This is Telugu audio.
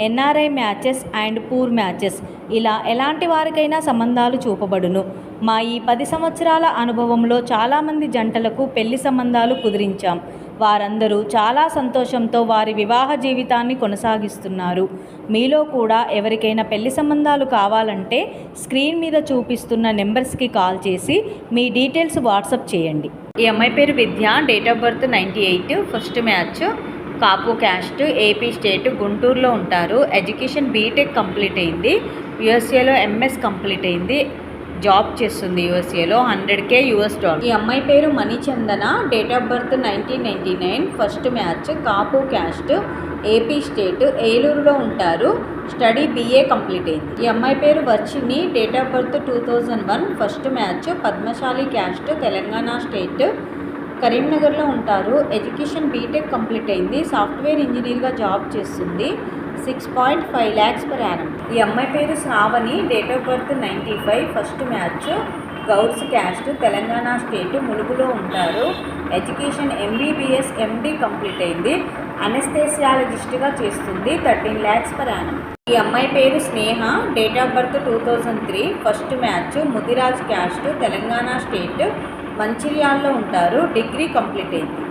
NRI matches and poor matches. ఇలా ఎలాంటి వారికైనా సంబంధాలు చూపబడును. మా ఈ పది సంవత్సరాల అనుభవంలో చాలామంది జంటలకు పెళ్ళి సంబంధాలు కుదిరించాం. వారందరూ చాలా సంతోషంతో వారి వివాహ జీవితాన్ని కొనసాగిస్తున్నారు. మీలో కూడా ఎవరికైనా పెళ్ళి సంబంధాలు కావాలంటే స్క్రీన్ మీద చూపిస్తున్న నెంబర్స్కి కాల్ చేసి మీ డీటెయిల్స్ వాట్సప్ చేయండి. ఈ అమ్మాయి పేరు Vidya date of birth ninety eight first match. Kapu caste AP state గుంటూరులో ఉంటారు. ఎడ్యుకేషన్ బీటెక్ కంప్లీట్ అయింది. యుఎస్ఏలో ఎంఎస్ కంప్లీట్ అయింది. జాబ్ చేస్తుంది యూఎస్ఏలో హండ్రెడ్ కే యూఎస్ డాలర్. ఈ అమ్మాయి పేరు Manichandana. Date of birth nineteen ninety nine. First match Kapu caste AP state ఏలూరులో ఉంటారు. స్టడీ బీఏ కంప్లీట్ అయింది. ఈ అమ్మాయి పేరు Varshini date of birth two thousand one. First match Padmashali caste Telangana state. కరీంనగర్లో ఉంటారు. ఎడ్యుకేషన్ బీటెక్ కంప్లీట్ అయింది. సాఫ్ట్వేర్ ఇంజనీర్గా జాబ్ చేస్తుంది. Six point five lakhs per annum. ఈ అమ్మాయి పేరు Sravani. Date of birth ninety five first match. Gouds caste Telangana state ములుగులో ఉంటారు. ఎడ్యుకేషన్ ఎంబీబీఎస్ ఎండి కంప్లీట్ అయింది. అనస్థేసియాలజిస్ట్గా చేస్తుంది. Thirteen lakhs per annum. ఈ అమ్మాయి పేరు Sneha. Date of birth two thousand three first match. Mudiraj caste Telangana state. మంచిర్యాల్లో ఉంటారు డిగ్రీ కంప్లీట్ అయింది.